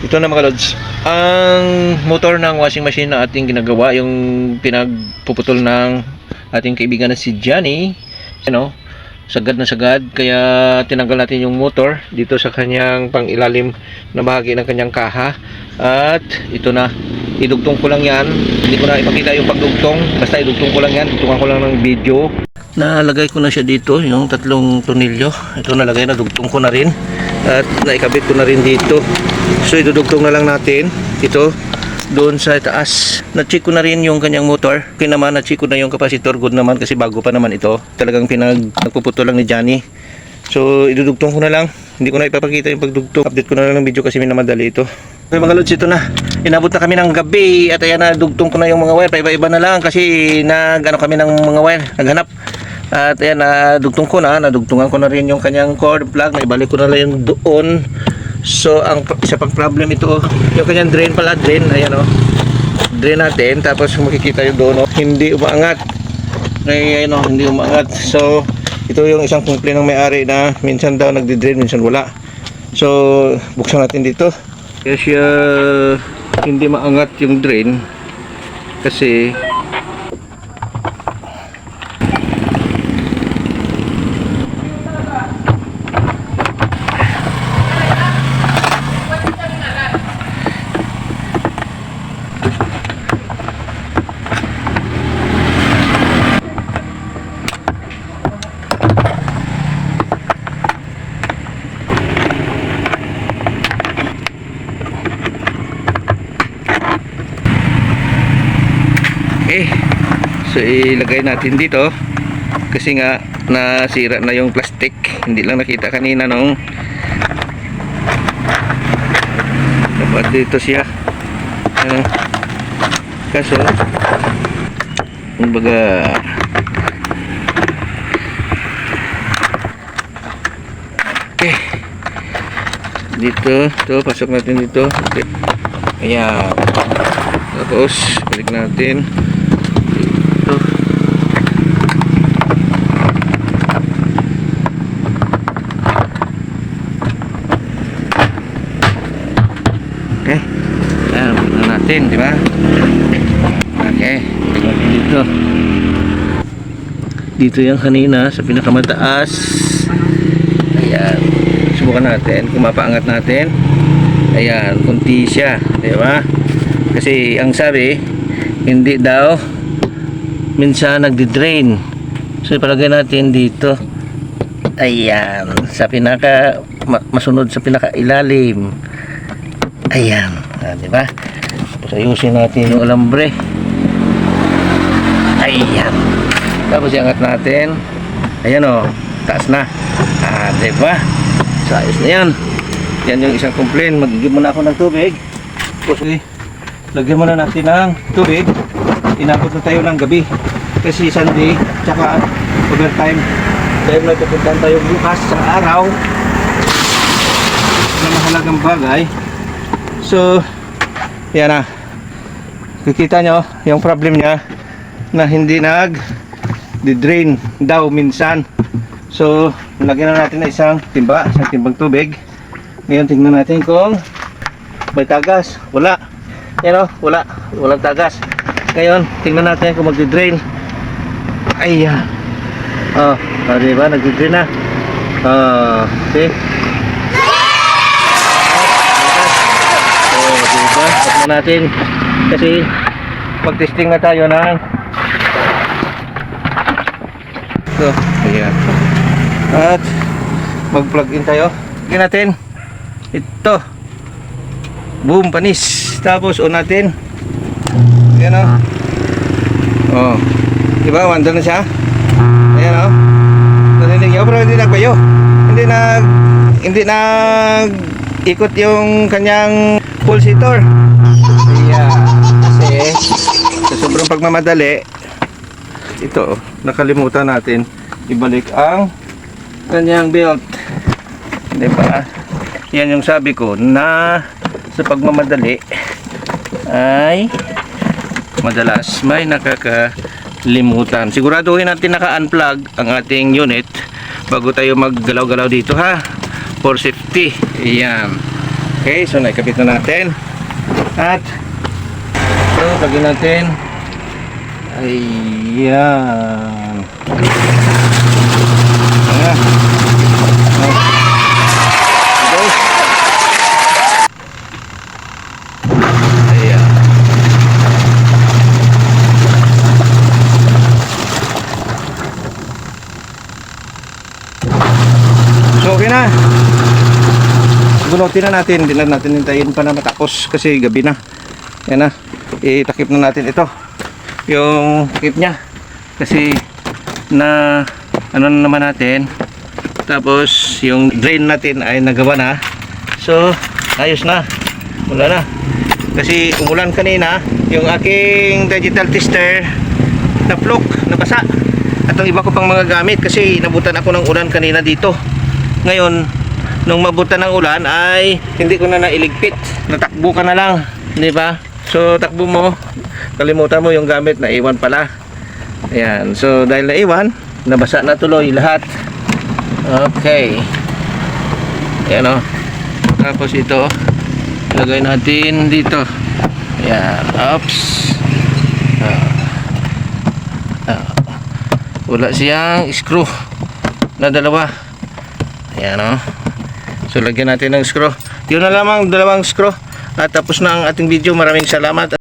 Ito na mga lods. Ang motor ng washing machine na ating ginagawa, yung pinagpuputol ng ating kaibigan na si Johnny, ano, sagad na sagad. Kaya tinanggal natin yung motor dito sa kanyang pangilalim na bahagi ng kanyang kaha. At ito na, idugtong ko lang yan. Hindi ko na ipakita yung pagdugtong. Basta idugtong ko lang yan. Dugtungan ko lang ng video. Nalagay ko na siya dito, yung tatlong tornilyo. Ito nalagay na, dugtong ko na rin. At naikabit ko na rin dito. So idudugtong na lang natin ito doon sa taas. Na-check ko na rin yung kanyang motor. Kaya naman na-check ko na yung capacitor good naman kasi bago pa naman ito. Talagang pinag nagpuputo lang ni Johnny. So idudugtong ko na lang. Hindi ko na ipapakita yung pagdugtong. Update ko na lang ng video kasi minamadali ito. Okay mga lods, ito na. Inabot na kami ng gabi at ayan na dugtong ko na yung mga wire. Paiba-iba na lang kasi nag ano kami ng mga wire. Naghanap. At ayan, nadugtong ko na. Nadugtungan ko na rin yung kanyang cord plug. Naibalik ko na yung doon. So, ang isa pang problem ito, yung kanyang drain pala, drain, ayan o. Drain natin, tapos makikita yung doon, oh, hindi umaangat. Ay, ayan o, hindi umaangat. So, ito yung isang complaint ng may-ari na minsan daw nagdi-drain, minsan wala. So, buksan natin dito. Kaya siya hindi maangat yung drain kasi Okay. So ilagay natin dito kasi nga nasira na yung plastic. Hindi lang nakita kanina nung dapat dito siya. Ano? Kaso kumbaga Okay. Dito, to pasok natin dito. Okay. Ayan. Tapos, balik natin. Ito. Okay. Ayan, balik na natin, di ba? Okay. Dito. Dito yung kanina sa pinakamataas. Ayan. Subukan natin kung mapaangat natin. Ayan, kunti siya, di ba? Kasi ang sabi, hindi daw minsan nagdi-drain. So ipalagay natin dito. Ayan, sa pinaka ma- masunod sa pinaka ilalim. Ayan, ah, di ba? Tapos ayusin natin yung alambre. Ayan. Tapos iangat natin. Ayan o, taas na. Ah, di ba? So ayos na yan. Yan yung isang complaint. Magigib muna ako ng tubig. Tapos eh, lagyan muna natin ng tubig inabot na tayo ng gabi kasi Sunday tsaka overtime dahil may pupuntahan tayo bukas sa araw na mahalagang bagay so yan na kikita nyo yung problem niya na hindi nag di-drain daw minsan so lagyan na natin na isang timba isang timbang tubig ngayon tingnan natin kung may tagas wala yan o, wala. Walang tagas. Ngayon, tingnan natin kung magdi-drain. Ayan. Oh, oh di ba? Nagdi-drain na. Oh, see? Oh, di ba? Tignan natin. Kasi, mag-testing na tayo ng So, ayan. At, mag-plug in tayo. Tingnan natin. Ito. Boom, panis. Tapos on natin. Ayan o. Oh. Diba, wanda na siya. Ayan o. Narinig nyo, pero hindi nagbayo. Hindi nag... Hindi nag... Ikot yung kanyang pulsator. Ayan. Kasi, sa sobrang pagmamadali, ito, nakalimutan natin ibalik ang kanyang belt. Diba? Yan yung sabi ko na sa pagmamadali ay madalas may nakakalimutan. Siguraduhin natin naka-unplug ang ating unit bago tayo maggalaw-galaw dito ha. For safety. Ayan. Okay, so naikabit na natin. At so, lagyan natin. Ayan. Okay. Ayan. So, okay na. Bunutin na natin. Hindi na natin hintayin pa na matapos kasi gabi na. Yan na. Itakip na natin ito. Yung takip niya. Kasi na ano na naman natin. Tapos yung drain natin ay nagawa na. So, ayos na. Wala na. Kasi umulan kanina, yung aking digital tester na flock, nabasa. At ang iba ko pang mga gamit kasi nabutan ako ng ulan kanina dito. Ngayon, nung mabutan ng ulan ay hindi ko na nailigpit. Natakbo ka na lang, di ba? So takbo mo, kalimutan mo yung gamit na iwan pala. Ayan, so dahil naiwan, nabasa na tuloy lahat. Okay. Ayan o. Tapos ito, lagay natin dito. Ayan, oops. Ah. Ah. Wala siyang screw na dalawa. Ayan o. So lagyan natin ng screw. Yun na lamang dalawang screw. At tapos na ang ating video. Maraming salamat.